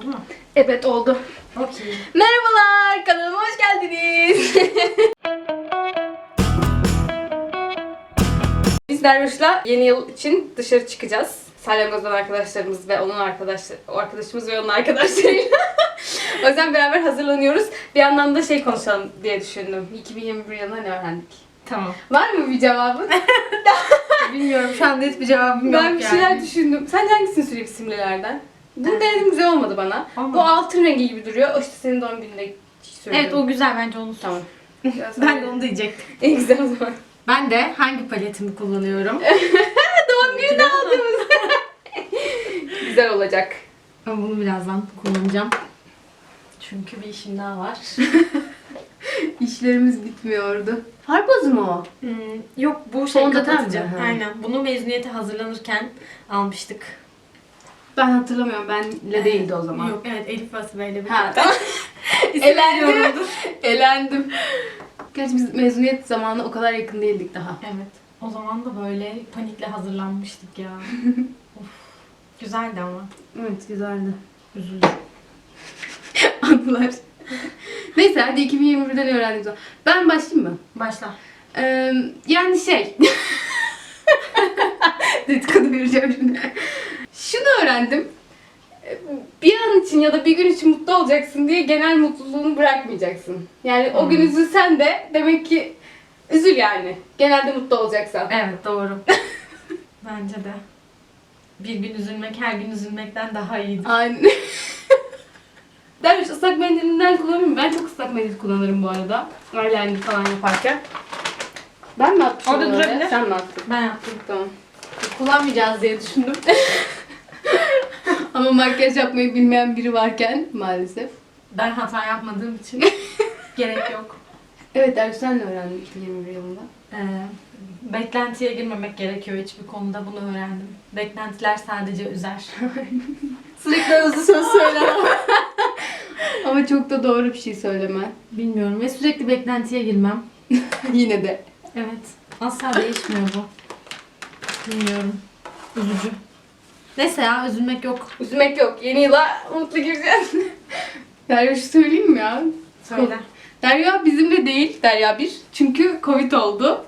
Oldu mu? Evet oldu. Okey. Merhabalar kanalıma hoş geldiniz. Biz Derviş'le yeni yıl için dışarı çıkacağız. Salyangoz'dan arkadaşlarımız ve onun arkadaşları, arkadaşımız ve onun arkadaşlarıyla. o yüzden beraber hazırlanıyoruz. Bir yandan da şey konuşalım diye düşündüm. 2021 yılında ne öğrendik? Tamam. Var mı bir cevabın? Bilmiyorum şu anda hiçbir cevabım yok ben bir yani. şeyler düşündüm. Sen hangisini söyleyeyim simlilerden? Bunu Evet. denedim güzel olmadı bana. Olmadı. Bu altın rengi gibi duruyor. O işte senin doğum gününde söyledim. Evet o güzel bence onu. Tamam. Ben de onu diyecektim. En güzel o zaman. Ben de hangi paletimi kullanıyorum? Doğum gününde aldığımız. güzel olacak. Ben bunu birazdan kullanacağım. Çünkü bir işim daha var. İşlerimiz bitmiyordu. Farbozu mu o? Hmm, yok bu şey Fondöten kapatıcı. Aynen. Bunu mezuniyete hazırlanırken almıştık. Ben hatırlamıyorum. Benle değildi o zaman. Yok evet Elif Vasibe ile. Ha tamam. Elendim. Elendim. Gerçi biz mezuniyet zamanı o kadar yakın değildik daha. Evet. O zaman da böyle panikle hazırlanmıştık ya. of. Güzeldi ama. Evet güzeldi. Üzüldüm. Anılar. Neyse hadi 2021'den öğrendik. o zaman. Ben başlayayım mı? Başla. Ee, yani şey. Dedikodu vereceğim şimdi. Şunu öğrendim. Ee, Bir an için ya da bir gün için mutlu olacaksın diye genel mutluluğunu bırakmayacaksın. Yani o gün Hmm. üzülsen de demek ki üzül yani. Genelde mutlu olacaksan. Evet doğru. Bence de. Bir gün üzülmek her gün üzülmekten daha iyidir. Aynen. Derviş ıslak mendilinden kullanıyorum. Ben çok ıslak mendil kullanırım bu arada. Eyeliner falan yaparken. Ben mi attım? Orada onu durabilir. Sen mi attın? Ben yaptım. Tamam. Kullanmayacağız diye düşündüm. Ama makyaj yapmayı bilmeyen biri varken maalesef. Ben hata yapmadığım için gerek yok. Evet Derviş sen ne öğrendin 2021 yılında? Ee, beklentiye girmemek gerekiyor hiçbir konuda bunu öğrendim. Beklentiler sadece üzer. Sürekli hızlı söz söyleme. Ama çok da doğru bir şey söyleme. Bilmiyorum ve sürekli beklentiye girmem. Yine de. Evet. Asla değişmiyor bu. Bilmiyorum. Üzücü. Neyse ya üzülmek yok. Üzülmek yok. Yeni yıla mutlu gireceğiz. Derviş söyleyeyim mi ya? Söyle. Derya bizimle değil, Derya bir. Çünkü Covid oldu.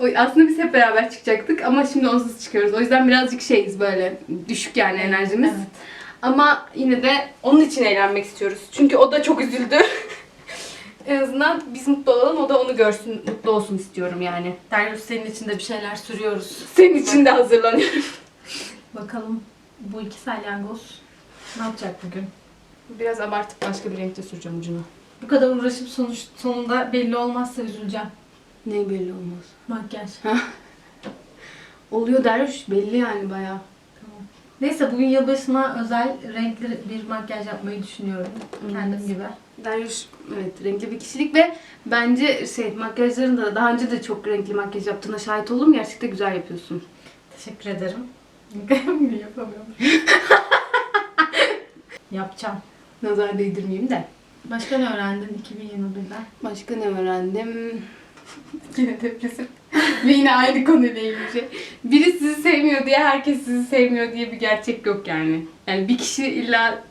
O- Aslında biz hep beraber çıkacaktık ama şimdi onsuz çıkıyoruz. O yüzden birazcık şeyiz böyle düşük yani enerjimiz. Evet. Ama yine de onun için eğlenmek istiyoruz. Çünkü o da çok üzüldü. en azından biz mutlu olalım, o da onu görsün, mutlu olsun istiyorum yani. Darius senin için de bir şeyler sürüyoruz. Senin için de hazırlanıyorum. Bakalım bu iki salyangoz ne yapacak bugün? Biraz abartıp başka bir renkte süreceğim ucunu. Bu kadar uğraşıp sonuç sonunda belli olmazsa üzüleceğim. Ne belli olmaz. Makyaj. Oluyor Derviş belli yani bayağı. Tamam. Neyse bugün yılbaşına özel renkli bir makyaj yapmayı düşünüyorum. Kendim gibi. Derviş evet renkli bir kişilik ve bence şey makyajların da daha önce de çok renkli makyaj yaptığına şahit oldum. Gerçekten güzel yapıyorsun. Teşekkür ederim. Yapamıyorum. Yapacağım. Nazar değdirmeyeyim de. Başka ne öğrendin 2021'den? Başka ne öğrendim? Yine depresif. Ve yine aynı konuyla ilgili şey. Biri sizi sevmiyor diye herkes sizi sevmiyor diye bir gerçek yok yani. Yani bir kişi illa...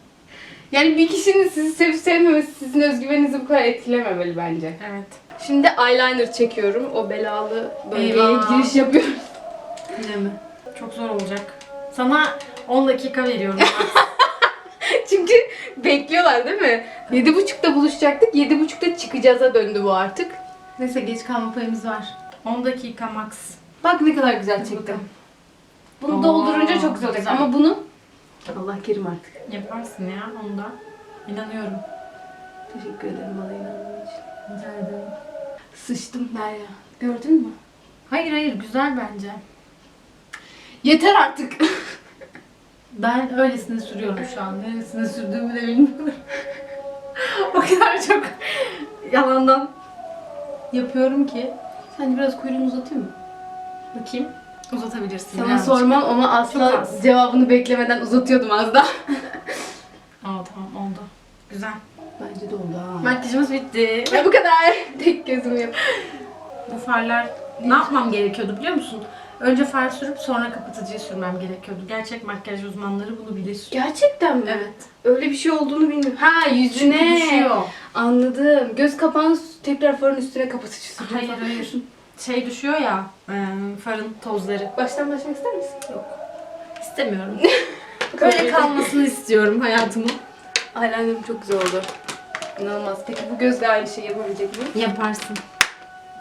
Yani bir kişinin sizi sevip sevmemesi sizin özgüveninizi bu kadar etkilememeli bence. Evet. Şimdi eyeliner çekiyorum. O belalı bölgeye Eyvah. giriş yapıyorum. Yine mi? Çok zor olacak. Sana 10 dakika veriyorum. Çünkü bekliyorlar değil mi? Yedi buçukta buluşacaktık. Yedi buçukta çıkacağıza döndü bu artık. Neyse geç kalma payımız var. 10 dakika max. Bak ne kadar güzel çektim. bakalım. Bunu Oo, doldurunca çok güzel olacak. güzel. Ama bunu Allah kerim artık. Yaparsın ya onda. İnanıyorum. Teşekkür ederim bana inandığın için. Rica ederim. Sıçtım Derya. Gördün mü? Hayır hayır güzel bence. Yeter artık. Ben öylesine sürüyorum şu an. Neresine sürdüğümü de bilmiyorum. o kadar çok yalandan yapıyorum ki. Sen biraz kuyruğunu uzatayım mı? Bakayım. Uzatabilirsin. Sana birazcık. sormam ama asla Çok az. cevabını beklemeden uzatıyordum az daha. Aa tamam oldu. Güzel. Bence de oldu ha. Makyajımız bitti. Ve bu kadar. Tek gözüm yok. Bu farlar ne yapmam gerekiyordu biliyor musun? Önce far sürüp sonra kapatıcıyı sürmem gerekiyordu. Gerçek makyaj uzmanları bunu bilir. Gerçekten mi? Evet. Öyle bir şey olduğunu bilmiyorum. Ha yüzüne. Çünkü düşüyor. Anladım. Göz kapağını tekrar farın üstüne kapatıcı sürüyorsun. Hayır hayır. Şey düşüyor ya e, farın tozları. Baştan başlamak ister misin? Yok. İstemiyorum. Böyle kalmasını istiyorum hayatımın. Eyeliner'ım çok güzel oldu. İnanılmaz. Peki bu gözle aynı şeyi yapabilecek miyim? Yaparsın.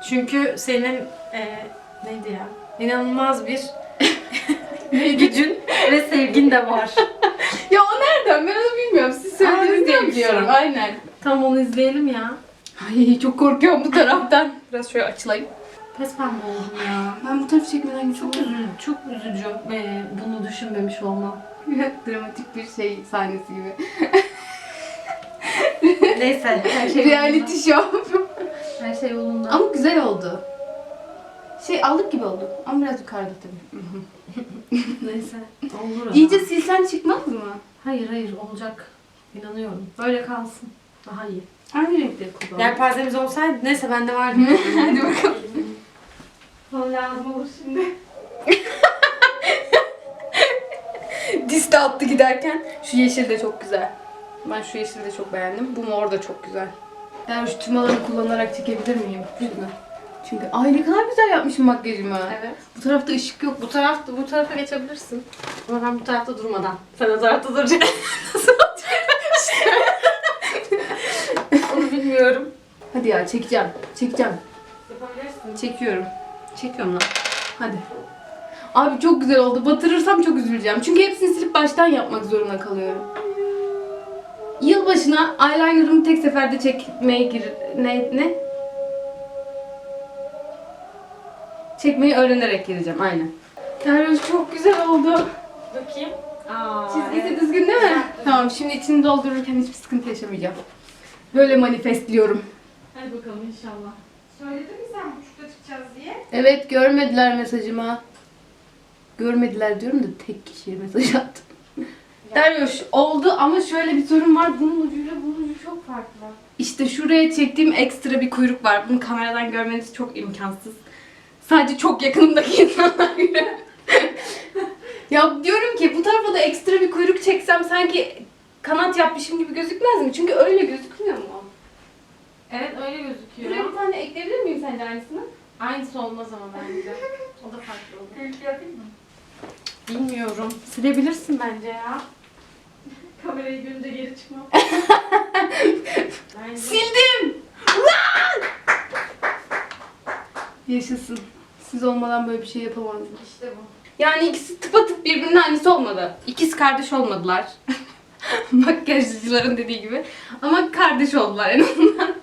Çünkü senin e, neydi ya? İnanılmaz bir gücün ve sevgin de var. Ya o nereden? Ben onu bilmiyorum. Siz söylediniz diye biliyor biliyorum. Aynen. Tamam onu izleyelim ya. Ay çok korkuyorum bu taraftan. Biraz şöyle açılayım. Pes pembe oldum ya. Ben bu tarafı çekmeden Çok üzücü, çok üzücü e, bunu düşünmemiş olmam. Dramatik bir şey sahnesi gibi. Neyse her şey Reality yolunda. show. Her şey yolunda. Ama güzel oldu. Şey aldık gibi oldu. Ama biraz yukarıda tabii. Neyse. Olur ama. İyice silsen çıkmaz mı? Hayır hayır olacak. İnanıyorum. Böyle kalsın. Daha iyi. Aynı renkleri kullan. Yelpazemiz olsaydı neyse bende vardı. Hadi bakalım. Bana lazım olur şimdi. Diz de attı giderken. Şu yeşil de çok güzel. Ben şu yeşili de çok beğendim. Bu mor da çok güzel. Ben şu tümalarını kullanarak çekebilir miyim? Şunu. Çünkü ay ne kadar güzel yapmışım makyajımı. Evet. Bu tarafta ışık yok. Bu tarafta bu tarafa geçebilirsin. Ama ben bu tarafta durmadan. Sen o tarafta duracaksın. Onu bilmiyorum. Hadi ya çekeceğim. Çekeceğim. Yapabilirsin. Çekiyorum. Çekiyorum lan. Hadi. Abi çok güzel oldu. Batırırsam çok üzüleceğim. Çünkü hepsini silip baştan yapmak zorunda kalıyorum. Yılbaşına eyeliner'ımı tek seferde çekmeye gir... Ne? Ne? Çekmeyi öğrenerek gireceğim. Aynen. Derviş çok güzel oldu. Bakayım. Aa, Çizgisi düzgün değil mi? Tamam şimdi içini doldururken hiçbir sıkıntı yaşamayacağım. Böyle manifestliyorum. Hadi bakalım inşallah. Söyledin mi sen buçukta çıkacağız diye? Evet görmediler mesajımı. Görmediler diyorum da tek kişiye mesaj attım. Derviş oldu ama şöyle bir sorun var. Bunun ucuyla bunun ucu çok farklı. İşte şuraya çektiğim ekstra bir kuyruk var. Bunu kameradan görmeniz çok imkansız. Sadece çok yakınımdaki insanlar görüyor. ya diyorum ki bu tarafa da ekstra bir kuyruk çeksem sanki kanat yapmışım gibi gözükmez mi? Çünkü öyle gözükmüyor mu? Evet öyle Buraya gözüküyor. bir tane ekleyebilir miyim sence aynısını? Aynısı olmaz ama bence. O da farklı olur. Gülüp yapayım mı? Bilmiyorum. Silebilirsin bence ya. Kamerayı görünce geri çıkmam. Sildim! Yaşasın. Siz olmadan böyle bir şey yapamazdım. İşte bu. Yani ikisi tıpatıp birbirinin aynısı olmadı. İkiz kardeş olmadılar. Makyajcıların dediği gibi. Ama kardeş oldular en azından.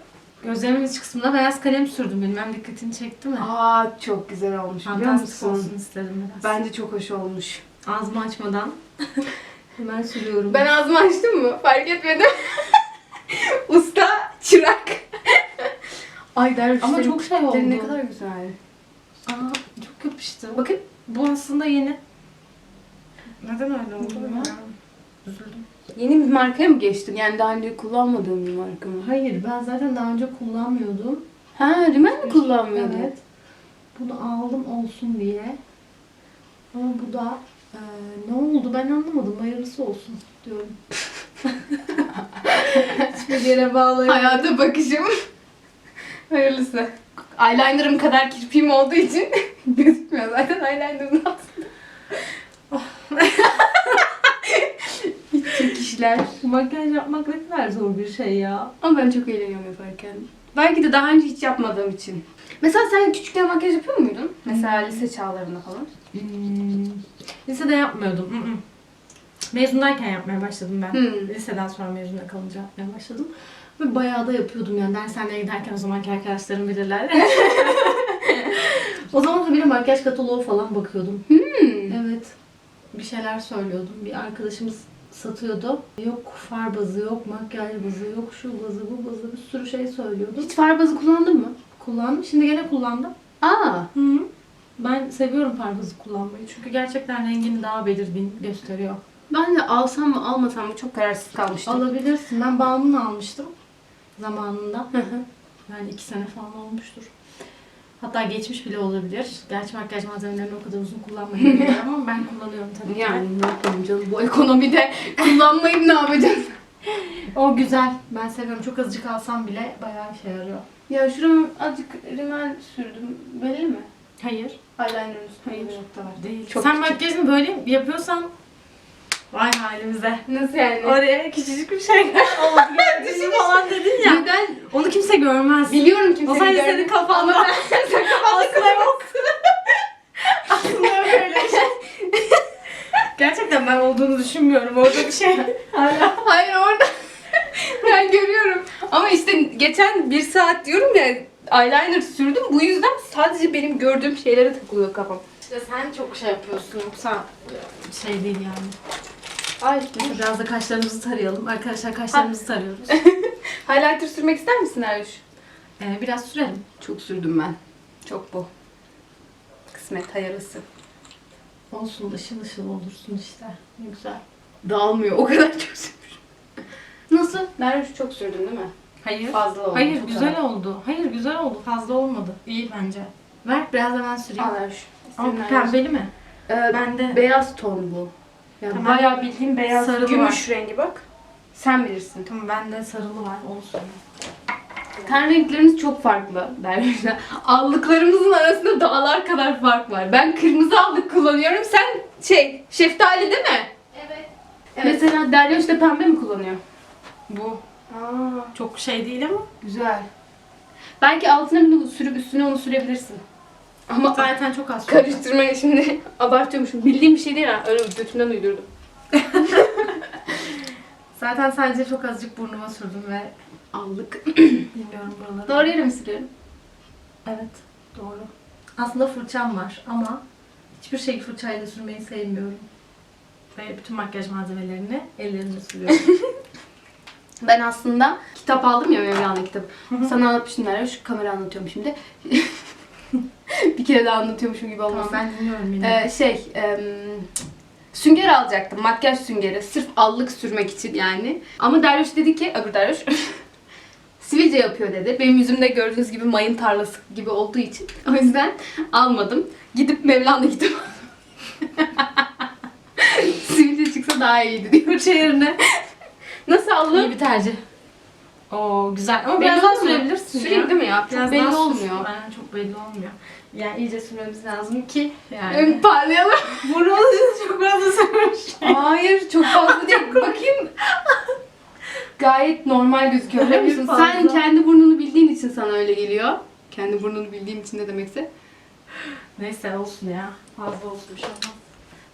Gözlerimin iç kısmına beyaz kalem sürdüm. Bilmem dikkatini çekti mi? Aa çok güzel olmuş biliyor Fantastik musun? olsun istedim biraz. Bence çok hoş olmuş. Ağzımı açmadan hemen sürüyorum. Ben ağzımı açtım mı? Fark etmedim. Usta, çırak. Ay Derviş Ama çok şey oldu. ne kadar güzel. Aa, çok yapıştı. Bakın. Bu aslında yeni. Neden öyle oldu ya? Üzüldüm. Yeni bir markaya mı geçtin? Yani daha önce kullanmadığın bir marka mı? Hayır ben zaten daha önce kullanmıyordum. Ha, rimel mi kullanmıyordun? Evet. Bunu aldım olsun diye. Ama bu da e, ne oldu ben anlamadım. Hayırlısı olsun diyorum. Hiçbir yere bağlayamadım. Hayata bakışım. Hayırlısı. Eyeliner'ım kadar kirpiğim olduğu için gözükmüyor zaten eyeliner'ın altında. Hiç çekişler. Makyaj yapmak ne kadar zor bir şey ya. Ama ben çok eğleniyorum yaparken. Belki de daha önce hiç yapmadığım için. Mesela sen küçükken makyaj yapıyor muydun? Mesela lise çağlarında falan. Hmm. Lisede yapmıyordum. Mm-mm. Mezundayken yapmaya başladım ben. Hmm. Liseden sonra mezuna kalınca yapmaya başladım. Ve bayağı da yapıyordum yani dershaneye giderken o zamanki arkadaşlarım bilirler. o zaman da bir makyaj kataloğu falan bakıyordum. Hmm. Evet. Bir şeyler söylüyordum. Bir arkadaşımız satıyordu. Yok far bazı, yok makyaj bazı, yok şu bazı, bu bazı bir sürü şey söylüyordu. Hiç far bazı kullandın mı? Kullandım. Şimdi gene kullandım. Aa. Hı. Ben seviyorum far bazı kullanmayı. Çünkü gerçekten rengini daha belirgin gösteriyor. Ben de alsam mı almasam mı çok kararsız kalmıştım. Alabilirsin. Ben Balm'ını almıştım zamanında. Yani iki sene falan olmuştur. Hatta geçmiş bile olabilir. Gerçi makyaj malzemelerini o kadar uzun kullanmayın ama ben kullanıyorum tabii ki. Yani ne yapalım canım bu ekonomide kullanmayıp ne yapacağız? O güzel. Ben seviyorum. Çok azıcık alsam bile bayağı işe yarıyor. Ya şurama azıcık rimel sürdüm. Belli mi? Hayır. Eyeliner'ın üstüne Hayır. bir nokta var. Değil. Çok Sen küçük. makyajını böyle yapıyorsan vay halimize. Nasıl yani? Oraya küçücük bir şey oldu. Düşün falan dedin ya. Neden? Onu kimse görmez. Biliyorum kimse O sadece senin kafanda. Aslında yok. Aslında yok öyle bir şey. Gerçekten ben olduğunu düşünmüyorum. Orada bir şey hala. Hayır orada. ben görüyorum. Ama işte geçen bir saat diyorum ya eyeliner sürdüm. Bu yüzden sadece benim gördüğüm şeylere takılıyor kafam. İşte sen çok şey yapıyorsun yoksa şey değil yani. Ay. Biraz da kaşlarımızı tarayalım. Arkadaşlar kaşlarımızı tarıyoruz. Highlighter sürmek ister misin Erüş? Ee, biraz sürelim. Çok sürdüm ben. Çok bu. Kısmet hayırlısı. Olsun ışıl ışıl olursun işte. Ne güzel. Dağılmıyor. O kadar çok sürmüşüm. Nasıl? Erüş çok sürdün değil mi? Hayır. Fazla oldu. Hayır bu güzel oldu. Hayır güzel oldu. Fazla olmadı. İyi bence. Ver biraz da ben süreyim. Al Erüş. Ama İstediğin Erüş. pembeli mi? Ee, Bende. Beyaz ton bu. Yani Tamam. bayağı bildiğin beyaz Sarılı gümüş rengi bak. Sen bilirsin. Tamam bende sarılı var. Olsun. Ten renklerimiz çok farklı dermişler. Allıklarımızın arasında dağlar kadar fark var. Ben kırmızı allık kullanıyorum. Sen şey, şeftali değil mi? Evet. Mesela Derya işte pembe mi kullanıyor? Bu Aa, çok şey değil ama. güzel. Belki altına bunu sürüp üstüne onu sürebilirsin. Ama Zaten çok az. sürdüm. karıştırmayı şimdi abartıyormuşum. Bildiğim bir şey değil ha. Öyle götümden uydurdum. Zaten sadece çok azıcık burnuma sürdüm ve Allık. bilmiyorum buraları. Doğru yere mi sürüyorum? Evet. Doğru. Aslında fırçam var ama hiçbir şeyi fırçayla sürmeyi sevmiyorum. Ve bütün makyaj malzemelerini ellerimle sürüyorum. Ben aslında kitap aldım ya Mevlana kitabı. Sana anlatmıştım. Şu kamera anlatıyorum şimdi. bir kere daha anlatıyormuşum gibi olmasın. tamam ben dinliyorum yine. Ee, şey, em, sünger alacaktım. Makyaj süngeri. Sırf allık sürmek için yani. Ama Derviş dedi ki, öbür Derviş sivilce yapıyor dedi. Benim yüzümde gördüğünüz gibi mayın tarlası gibi olduğu için. O yüzden almadım. Gidip Mevlana kitabı Sivilce çıksa daha iyiydi diyor. Yerine. Nasıl İyi allık? bir tercih. Oo güzel ama Belli biraz daha sürebilirsin Süreyim değil mi ya? Biraz belli olmuyor. Aynen çok belli olmuyor. Yani iyice sürmemiz lazım ki yani. Ön parlayalım. Burnumuz çok fazla sürmüş. Hayır çok fazla değil. Bakayım. Gayet normal gözüküyor biliyor musun? Sen kendi burnunu bildiğin için sana öyle geliyor. Kendi burnunu bildiğim için ne demekse. Neyse olsun ya. Fazla olsun bir şey olmaz.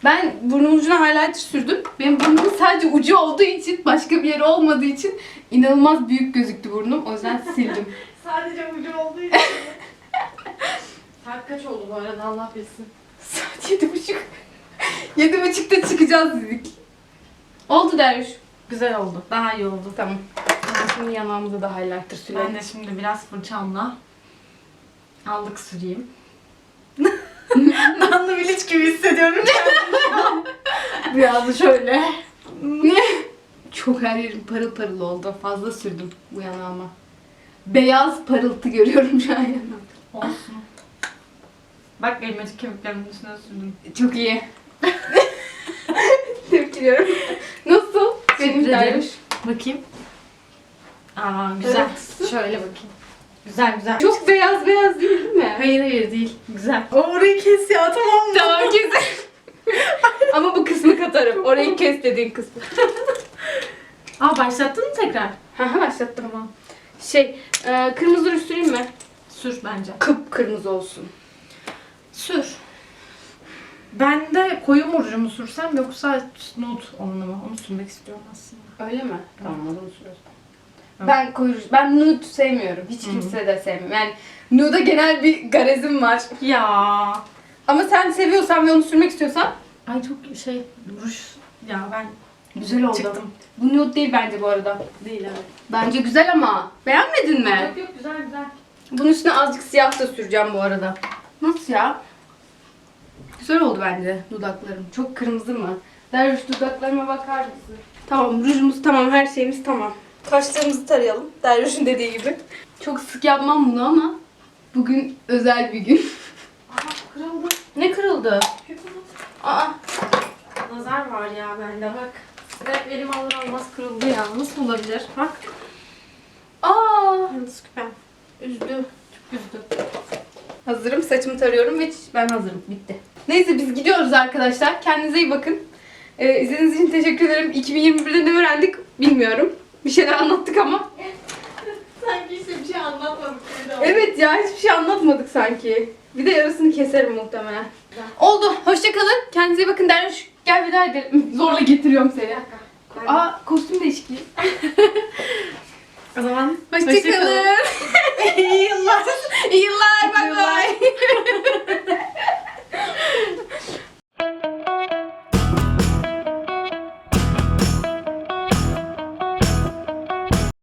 Ben burnumun ucuna highlighter sürdüm. Benim burnumun sadece ucu olduğu için, başka bir yeri olmadığı için inanılmaz büyük gözüktü burnum. O yüzden sildim. Sadece ucu olduğu için. Saat kaç oldu bu arada Allah bilsin. Saat yedi buçuk. Yedi buçukta çıkacağız dedik. Oldu Derviş. Güzel oldu. Daha iyi oldu. Tamam. Şimdi yanağımıza da highlighter sürelim. Ben de şimdi biraz fırçamla allık süreyim. Nanlı biliç gibi hissediyorum biraz şöyle. Çok her yerim parıl parıl oldu. Fazla sürdüm bu yanağıma. Beyaz parıltı görüyorum şu an yanağımda. Olsun. Bak elmacık kemiklerimin üstüne sürdüm. Çok iyi. Tepkiliyorum. Nasıl? Benim derviş. Bakayım. Aa güzel. Şöyle bakayım. Güzel güzel. Çok beyaz beyaz değil, değil mi? Hayır hayır değil. Güzel. Orayı kes ya tamam mı? Tamam kes. Ama bu kısmı katarım. Orayı kes dediğin kısmı. Aa başlattın mı tekrar? Haha başlattım. Tamam. Şey, e, kırmızı ruj süreyim mi? Sür bence. Kıpkırmızı olsun. Sür. Ben de koyu mu rujumu sürsem yoksa nude olanı mı? Onu sürmek istiyorum aslında. Öyle mi? Tamam onu sürüyoruz. Evet. Ben koyu ben nude sevmiyorum. Hiç kimse de sevmiyorum. Yani nude'a genel bir garezim var. Ya. Ama sen seviyorsan ve onu sürmek istiyorsan Ay çok şey ruj. Ya ben güzel oldu. çıktım. Bu nude değil bence bu arada. Değil evet. Bence güzel ama. Beğenmedin mi? Yok yok güzel güzel. Bunun üstüne azıcık siyah da süreceğim bu arada. Nasıl ya? Güzel oldu bence dudaklarım. Çok kırmızı mı? Derviş dudaklarıma bakar mısın? Tamam rujumuz tamam her şeyimiz tamam. Kaşlarımızı tarayalım. Derviş'in dediği gibi. Çok sık yapmam bunu ama Bugün özel bir gün. Aha kırıldı. Ne kırıldı? Hep unut. Aa. Nazar var ya bende bak. Ve elim alır almaz kırıldı ya. Nasıl olabilir? Bak. Aa! Yıldız küpem. Üzdü. Çok üzdü. Hazırım. Saçımı tarıyorum ve ben hazırım. Bitti. Neyse biz gidiyoruz arkadaşlar. Kendinize iyi bakın. Ee, izlediğiniz için teşekkür ederim. 2021'de ne öğrendik bilmiyorum. Bir şeyler anlattık ama. Sanki işte bir şey anlatmadık. Evet ya hiçbir şey anlatmadık sanki. Bir de yarısını keserim muhtemelen. Oldu. Hoşçakalın. Kendinize iyi bakın. Derviş gel veda edelim. Zorla getiriyorum seni. Aa kostüm değişikliği. O zaman hoşçakalın. Hoşça İyi yıllar. İyi yıllar. Bye bye.